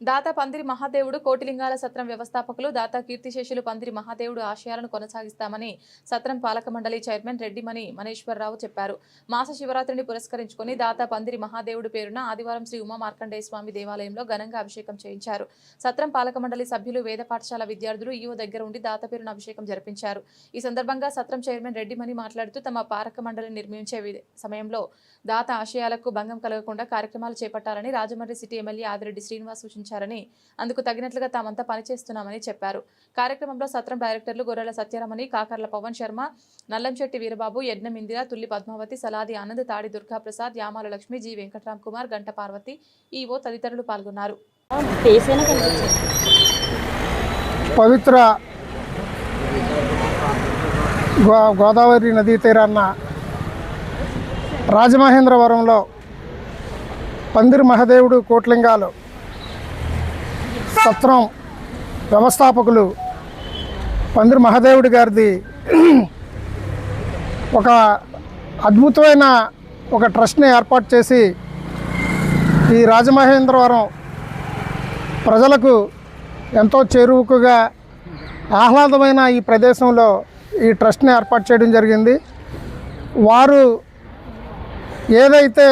దాత పందిరి మహాదేవుడు కోటిలింగాల సత్రం వ్యవస్థాపకులు దాత కీర్తిశేషులు పందిరి మహాదేవుడు ఆశయాలను కొనసాగిస్తామని సత్రం పాలక మండలి చైర్మన్ రెడ్డిమణి మనేశ్వరరావు చెప్పారు. మాస శివరాత్రిని పురస్కరించుకుని దాత పందిరి మహాదేవుడు పేరున ఆదివారం శ్రీ ఉమా మార్కండేయ స్వామి దేవాలయంలో ఘనంగా అభిషేకం చేయించారు. సత్రం పాలక మండలి సభ్యులు వేద పాఠశాల విద్యార్థులు ఈవో దగ్గర ఉండి దాత పేరున అభిషేకం జరిపించారు. ఈ సందర్భంగా సత్రం చైర్మన్ రెడ్డిమణి మాట్లాడుతూ తమ పాలక మండలిని నిర్మించే సమయంలో దాత ఆశయాలకు భంగం కలగకుండా కార్యక్రమాలు చేపట్టాలని రాజమండ్రి సిటీ ఎమ్మెల్యే ఆదిరెడ్డి శ్రీనివాస్ సూచించారని అందుకు తగినట్లుగా తామంతా పనిచేస్తున్నామని చెప్పారు. కార్యక్రమంలో సత్రం డైరెక్టర్లు గొర్రెల సత్యరమణి కాకర్ల పవన్ శర్మ నల్లంశెట్టి వీరబాబు యజ్ఞం ఇందిరా తుల్లి పద్మావతి సలాది ఆనంద్ తాడి దుర్గాప్రసాద్ యామాల లక్ష్మి జి వెంకట్రామ్ కుమార్ గంట పార్వతి ఈవో తదితరులు పాల్గొన్నారు. పవిత్ర గో గోదావరి నదీ తీరాన రాజమహేంద్రవరంలో పందిరి మహదేవుడు కోట్లింగాలు సత్రం వ్యవస్థాపకులు పందిరి మహదేవుడి గారిది ఒక అద్భుతమైన ఒక ట్రస్ట్ని ఏర్పాటు చేసి ఈ రాజమహేంద్రవరం ప్రజలకు ఎంతో చేరువుకుగా ఆహ్లాదమైన ఈ ప్రదేశంలో ఈ ట్రస్ట్ని ఏర్పాటు చేయడం జరిగింది. వారు ఏదైతే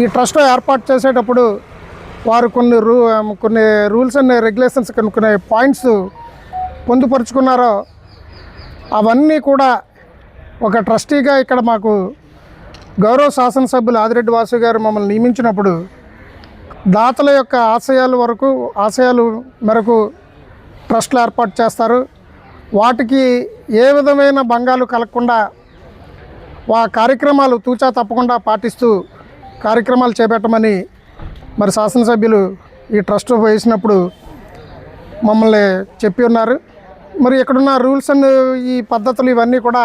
ఈ ట్రస్ట్ ఏర్పాటు చేసేటప్పుడు వారు కొన్ని రూ కొన్ని రూల్స్ అండ్ రెగ్యులేషన్స్ కొన్ని కొన్ని పాయింట్స్ పొందుపరుచుకున్నారో అవన్నీ కూడా ఒక ట్రస్టీగా ఇక్కడ మాకు గౌరవ శాసనసభ్యులు ఆదిరెడ్డి వాసు గారు మమ్మల్ని నియమించినప్పుడు దాతల యొక్క ఆశయాల వరకు ఆశయాలు మేరకు ట్రస్టులు ఏర్పాటు చేస్తారు. వాటికి ఏ విధమైన భంగాలు కలగకుండా వా కార్యక్రమాలు తూచా తప్పకుండా పాటిస్తూ కార్యక్రమాలు చేపట్టమని మరి శాసనసభ్యులు ఈ ట్రస్ట్ వేసినప్పుడు మమ్మల్ని చెప్పి ఉన్నారు. మరి ఇక్కడున్న రూల్స్ అండ్ ఈ పద్ధతులు ఇవన్నీ కూడా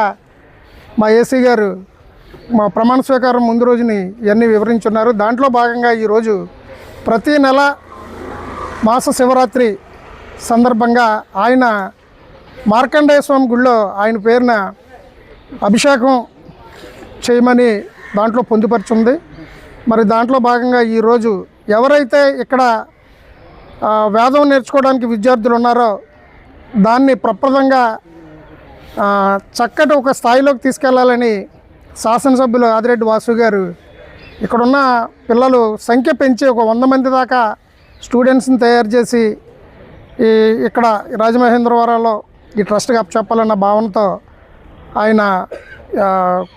మా ఏసీ గారు మా ప్రమాణ స్వీకారం ముందు రోజుని ఇవన్నీ వివరించున్నారు. దాంట్లో భాగంగా ఈరోజు ప్రతి నెల మాస శివరాత్రి సందర్భంగా ఆయన మార్కండేయ స్వామి గుళ్ళో ఆయన పేరున అభిషేకం చేయమని దాంట్లో పొందుపరిచింది మరి దాంట్లో భాగంగా ఈరోజు ఎవరైతే ఇక్కడ వేదం నేర్చుకోవడానికి విద్యార్థులు ఉన్నారో దాన్ని ప్రప్రదంగా చక్కటి ఒక స్థాయిలోకి తీసుకెళ్ళాలని శాసనసభ్యులు ఆదిరెడ్డి వాసు గారు ఇక్కడున్న పిల్లలు సంఖ్య పెంచి ఒక వంద మంది దాకా స్టూడెంట్స్ని తయారు చేసి ఈ ఇక్కడ రాజమహేంద్రవరంలో ఈ ట్రస్ట్కి అప్పచెప్పాలన్న భావనతో ఆయన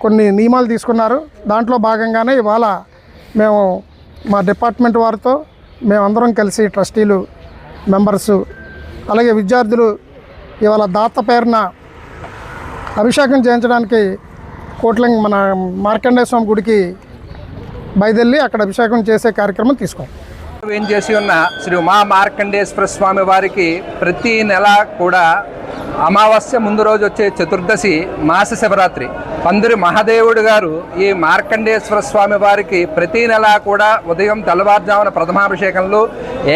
కొన్ని నియమాలు తీసుకున్నారు. దాంట్లో భాగంగానే ఇవాళ మేము మా డిపార్ట్మెంట్ వారితో మేమందరం కలిసి ట్రస్టీలు మెంబర్సు అలాగే విద్యార్థులు ఇవాళ దాత పేరున అభిషేకం చేయించడానికి కోట్లింగ్ మన మార్కండేయ స్వామి గుడికి బయదెల్లి అక్కడ అభిషేకం చేసే కార్యక్రమం తీసుకోం ఏం చేసి ఉన్న శ్రీ ఉమా మార్కండేశ్వర స్వామి వారికి ప్రతి నెల కూడా అమావాస్య ముందు రోజు వచ్చే చతుర్దశి మాస శివరాత్రి. పందిరి మహాదేవుడు గారు ఈ మార్కండేశ్వర స్వామి వారికి ప్రతి నెల కూడా ఉదయం తెల్లవారుజామున ప్రథమాభిషేకంలో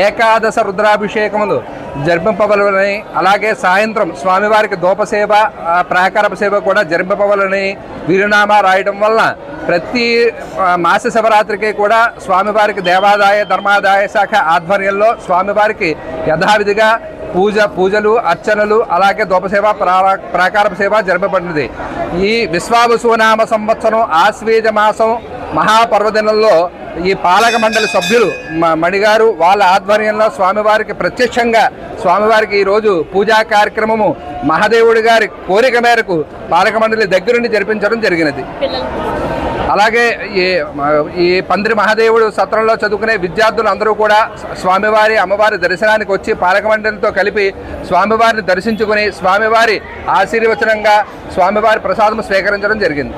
ఏకాదశ రుద్రాభిషేకములు జరిపింపవలని అలాగే సాయంత్రం స్వామివారికి దూపసేవ ప్రాకారప సేవ కూడా జరిపింపవలని వీరునామా రాయడం వల్ల ప్రతి మాస శివరాత్రికి కూడా స్వామివారికి దేవాదాయ ధర్మాదాయ శాఖ ఆధ్వర్యంలో స్వామివారికి యథావిధిగా పూజ పూజలు అర్చనలు అలాగే దూపసేవ ప్రాకార సేవ జరపబడినది. ఈ విశ్వావసునామ సంవత్సరం ఆశ్వేజ మాసం మహాపర్వదినంలో ఈ పాలక మండలి సభ్యులు మ- మణిగారు వాళ్ళ ఆధ్వర్యంలో స్వామివారికి ప్రత్యక్షంగా స్వామివారికి ఈరోజు పూజా కార్యక్రమము మహాదేవుడి గారి కోరిక మేరకు పాలక మండలి దగ్గరుండి జరిపించడం జరిగినది. అలాగే ఈ ఈ పందిరి మహాదేవుడు సత్రంలో చదువుకునే విద్యార్థులు అందరూ కూడా స్వామివారి అమ్మవారి దర్శనానికి వచ్చి పాలకమండలితో కలిపి స్వామివారిని దర్శించుకుని స్వామివారి ఆశీర్వచనంగా స్వామివారి ప్రసాదం స్వీకరించడం జరిగింది.